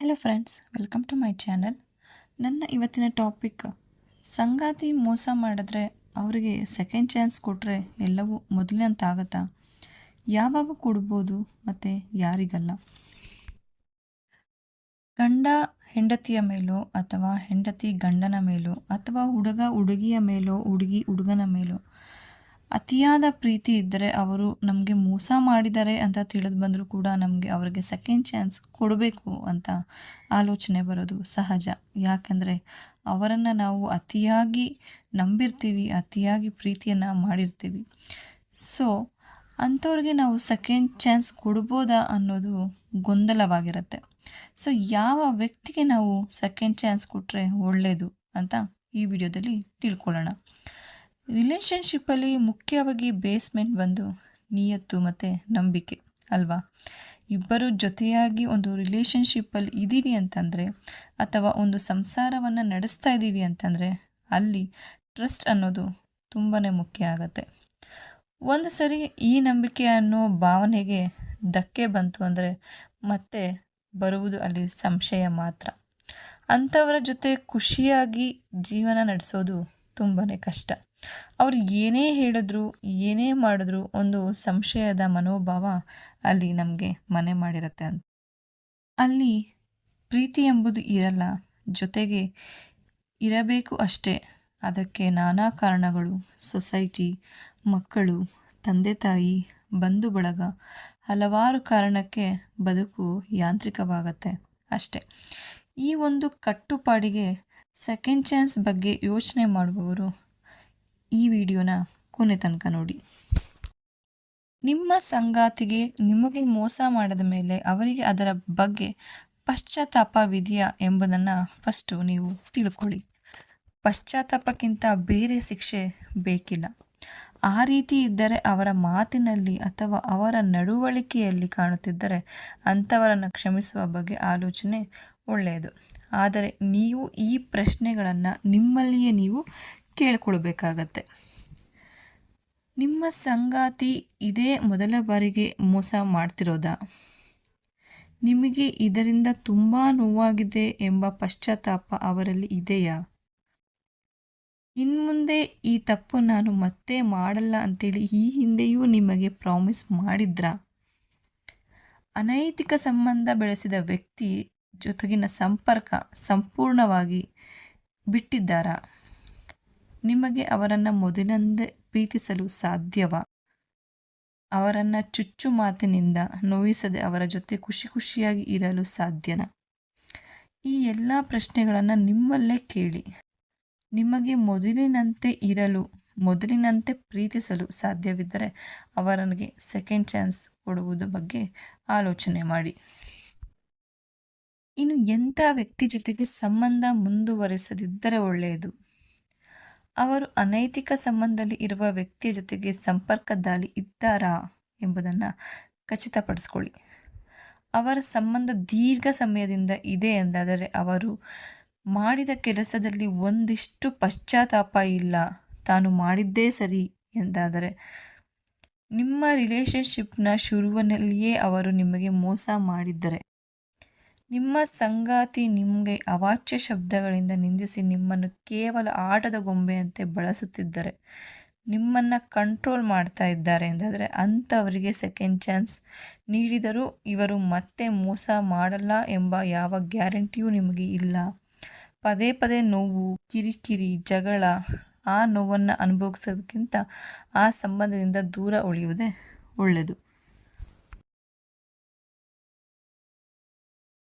Hello friends welcome to my channel ನನ್ನ ಇವತ್ತಿನ topic ಸಂಗಾತಿ ಮೋಸ ಮಾಡಿದ್ರೆ ಅವರಿಗೆ ಸೆಕೆಂಡ್ ಚಾನ್ಸ್ ಕೊಟ್ಟರೆ ಎಲ್ಲವೂ ಮೊದಲಿನಂತಾಗತ್ತಾ ಯಾವಾಗ ಕೊಡ್ಬೋದು ಮತ್ತು ಯಾರಿಗಲ್ಲ? ಗಂಡ ಹೆಂಡತಿಯ ಮೇಲೋ ಅಥವಾ ಹೆಂಡತಿ ಗಂಡನ ಮೇಲೋ ಅಥವಾ ಹುಡುಗ ಹುಡುಗಿಯ ಮೇಲೋ ಹುಡುಗಿ ಹುಡುಗನ ಮೇಲೋ ಅತಿಯಾದ ಪ್ರೀತಿ ಇದ್ದರೆ ಅವರು ನಮಗೆ ಮೋಸ ಮಾಡಿದ್ದಾರೆ ಅಂತ ತಿಳಿದು ಬಂದರೂ ಕೂಡ ನಮಗೆ ಅವರಿಗೆ ಸೆಕೆಂಡ್ ಚಾನ್ಸ್ ಕೊಡಬೇಕು ಅಂತ ಆಲೋಚನೆ ಬರೋದು ಸಹಜ. ಯಾಕೆಂದರೆ ಅವರನ್ನು ನಾವು ಅತಿಯಾಗಿ ನಂಬಿರ್ತೀವಿ, ಅತಿಯಾಗಿ ಪ್ರೀತಿಯನ್ನು ಮಾಡಿರ್ತೀವಿ. ಸೊ ಅಂಥವ್ರಿಗೆ ನಾವು ಸೆಕೆಂಡ್ ಚಾನ್ಸ್ ಕೊಡ್ಬೋದಾ ಅನ್ನೋದು ಗೊಂದಲವಾಗಿರುತ್ತೆ. ಸೊ ಯಾವ ವ್ಯಕ್ತಿಗೆ ನಾವು ಸೆಕೆಂಡ್ ಚಾನ್ಸ್ ಕೊಟ್ಟರೆ ಒಳ್ಳೆಯದು ಅಂತ ಈ ವಿಡಿಯೋದಲ್ಲಿ ತಿಳ್ಕೊಳ್ಳೋಣ. ರಿಲೇಷನ್ಶಿಪ್ಪಲ್ಲಿ ಮುಖ್ಯವಾಗಿ ಬೇಸ್ಮೆಂಟ್ ಬಂದು ನಿಯತ್ತು ಮತ್ತು ನಂಬಿಕೆ, ಅಲ್ವಾ? ಇಬ್ಬರು ಜೊತೆಯಾಗಿ ಒಂದು ರಿಲೇಷನ್ಶಿಪ್ಪಲ್ಲಿ ಇದ್ದೀವಿ ಅಂತಂದರೆ ಅಥವಾ ಒಂದು ಸಂಸಾರವನ್ನು ನಡೆಸ್ತಾ ಇದ್ದೀವಿ ಅಂತಂದರೆ ಅಲ್ಲಿ ಟ್ರಸ್ಟ್ ಅನ್ನೋದು ತುಂಬಾ ಮುಖ್ಯ ಆಗುತ್ತೆ. ಒಂದು ಸರಿ ಈ ನಂಬಿಕೆ ಅನ್ನೋ ಭಾವನೆಗೆ ಧಕ್ಕೆ ಬಂತು ಅಂದರೆ ಮತ್ತೆ ಬರುವುದು ಅಲ್ಲಿ ಸಂಶಯ ಮಾತ್ರ. ಅಂಥವರ ಜೊತೆ ಖುಷಿಯಾಗಿ ಜೀವನ ನಡೆಸೋದು ತುಂಬಾ ಕಷ್ಟ. ಅವ್ರು ಏನೇ ಹೇಳಿದ್ರು, ಏನೇ ಮಾಡಿದ್ರು ಒಂದು ಸಂಶಯದ ಮನೋಭಾವ ಅಲ್ಲಿ ನಮಗೆ ಮನೆ ಮಾಡಿರುತ್ತೆ ಅಂತ. ಅಲ್ಲಿ ಪ್ರೀತಿ ಎಂಬುದು ಇರಲ್ಲ, ಜೊತೆಗೆ ಇರಬೇಕು ಅಷ್ಟೇ. ಅದಕ್ಕೆ ನಾನಾ ಕಾರಣಗಳು, ಸೊಸೈಟಿ, ಮಕ್ಕಳು, ತಂದೆ ತಾಯಿ, ಬಂಧು ಬಳಗ, ಹಲವಾರು ಕಾರಣಕ್ಕೆ ಬದುಕು ಯಾಂತ್ರಿಕವಾಗತ್ತೆ ಅಷ್ಟೆ. ಈ ಒಂದು ಕಟ್ಟುಪಾಡಿಗೆ ಸೆಕೆಂಡ್ ಚಾನ್ಸ್ ಬಗ್ಗೆ ಯೋಚನೆ ಮಾಡುವವರು ಈ ವಿಡಿಯೋನ ಕೊನೆ ತನಕ ನೋಡಿ. ನಿಮ್ಮ ಸಂಗಾತಿಗೆ ನಿಮಗೆ ಮೋಸ ಮಾಡಿದ ಮೇಲೆ ಅವರಿಗೆ ಅದರ ಬಗ್ಗೆ ಪಶ್ಚಾತ್ತಾಪವಿದೆಯಾ ಎಂಬುದನ್ನು ಫಸ್ಟು ನೀವು ತಿಳ್ಕೊಳ್ಳಿ. ಪಶ್ಚಾತ್ತಾಪಕ್ಕಿಂತ ಬೇರೆ ಶಿಕ್ಷೆ ಬೇಕಿಲ್ಲ. ಆ ರೀತಿ ಇದ್ದರೆ ಅವರ ಮಾತಿನಲ್ಲಿ ಅಥವಾ ಅವರ ನಡವಳಿಕೆಯಲ್ಲಿ ಕಾಣುತ್ತಿದ್ದರೆ ಅಂಥವರನ್ನು ಕ್ಷಮಿಸುವ ಬಗ್ಗೆ ಆಲೋಚನೆ ಒಳ್ಳೆಯದು. ಆದರೆ ನೀವು ಈ ಪ್ರಶ್ನೆಗಳನ್ನು ನಿಮ್ಮಲ್ಲಿಯೇ ನೀವು ಕೇಳ್ಕೊಳ್ಬೇಕಾಗತ್ತೆ ನಿಮ್ಮ ಸಂಗಾತಿ ಇದೇ ಮೊದಲ ಬಾರಿಗೆ ಮೋಸ ಮಾಡ್ತಿರೋದಾ? ನಿಮಗೆ ಇದರಿಂದ ತುಂಬ ನೋವಾಗಿದೆ ಎಂಬ ಪಶ್ಚಾತ್ತಾಪ ಅವರಲ್ಲಿ ಇದೆಯಾ? ಇನ್ಮುಂದೆ ಈ ತಪ್ಪು ನಾನು ಮತ್ತೆ ಮಾಡಲ್ಲ ಅಂತೇಳಿ ಈ ಹಿಂದೆಯೂ ನಿಮಗೆ ಪ್ರಾಮಿಸ್ ಮಾಡಿದ್ರಾ? ಅನೈತಿಕ ಸಂಬಂಧ ಬೆಳೆಸಿದ ವ್ಯಕ್ತಿ ಜೊತೆಗಿನ ಸಂಪರ್ಕ ಸಂಪೂರ್ಣವಾಗಿ ಬಿಟ್ಟಿದ್ದಾರಾ? ನಿಮಗೆ ಅವರನ್ನು ಮೊದಲಿನಂದೇ ಪ್ರೀತಿಸಲು ಸಾಧ್ಯವ? ಅವರನ್ನು ಚುಚ್ಚು ಮಾತಿನಿಂದ ನೋಯಿಸದೆ ಅವರ ಜೊತೆ ಖುಷಿ ಖುಷಿಯಾಗಿ ಇರಲು ಸಾಧ್ಯನ? ಈ ಎಲ್ಲ ಪ್ರಶ್ನೆಗಳನ್ನು ನಿಮ್ಮಲ್ಲೇ ಕೇಳಿ. ನಿಮಗೆ ಮೊದಲಿನಂತೆ ಇರಲು, ಮೊದಲಿನಂತೆ ಪ್ರೀತಿಸಲು ಸಾಧ್ಯವಿದ್ದರೆ ಅವರನಿಗೆ ಸೆಕೆಂಡ್ ಚಾನ್ಸ್ ಕೊಡುವುದು ಬಗ್ಗೆ ಆಲೋಚನೆ ಮಾಡಿ. ಇನ್ನು ಎಂಥ ವ್ಯಕ್ತಿ ಜೊತೆಗೆ ಸಂಬಂಧ ಮುಂದುವರೆಸದಿದ್ದರೆ ಒಳ್ಳೆಯದು? ಅವರು ಅನೈತಿಕ ಸಂಬಂಧದಲ್ಲಿ ಇರುವ ವ್ಯಕ್ತಿಯ ಜೊತೆಗೆ ಸಂಪರ್ಕದಲ್ಲಿ ಇದ್ದಾರಾ ಎಂಬುದನ್ನು ಖಚಿತಪಡಿಸ್ಕೊಳ್ಳಿ. ಅವರ ಸಂಬಂಧ ದೀರ್ಘ ಸಮಯದಿಂದ ಇದೆ ಎಂದಾದರೆ ಅವರು ಮಾಡಿದ ಕೆಲಸದಲ್ಲಿ ಒಂದಿಷ್ಟು ಪಶ್ಚಾತ್ತಾಪ ಇಲ್ಲ. ತಾನು ಮಾಡಿದ್ದೇ ಸರಿ ಎಂದಾದರೆ ನಿಮ್ಮ ರಿಲೇಷನ್ಶಿಪ್ನ ಶುರುವಿನಲ್ಲಿಯೇ ಅವರು ನಿಮಗೆ ಮೋಸ ಮಾಡಿದ್ದರೆ. ನಿಮ್ಮ ಸಂಗಾತಿ ನಿಮಗೆ ಅವಾಚ್ಯ ಶಬ್ದಗಳಿಂದ ನಿಂದಿಸಿ ನಿಮ್ಮನ್ನು ಕೇವಲ ಆಟದ ಗೊಂಬೆಯಂತೆ ಬಳಸುತ್ತಿದ್ದರೆ, ನಿಮ್ಮನ್ನು ಕಂಟ್ರೋಲ್ ಮಾಡ್ತಾ ಇದ್ದಾರೆ ಎಂದಾದರೆ ಅಂಥವರಿಗೆ ಸೆಕೆಂಡ್ ಚಾನ್ಸ್ ನೀಡಿದರೂ ಇವರು ಮತ್ತೆ ಮೋಸ ಮಾಡಲ್ಲ ಎಂಬ ಯಾವ ಗ್ಯಾರಂಟಿಯೂ ನಿಮಗೆ ಇಲ್ಲ. ಪದೇ ಪದೇ ನೋವು, ಕಿರಿಕಿರಿ, ಜಗಳ ಆ ನೋವನ್ನು ಅನುಭವಿಸೋದಕ್ಕಿಂತ ಆ ಸಂಬಂಧದಿಂದ ದೂರ ಉಳಿಯುವುದೇ ಒಳ್ಳೆಯದು.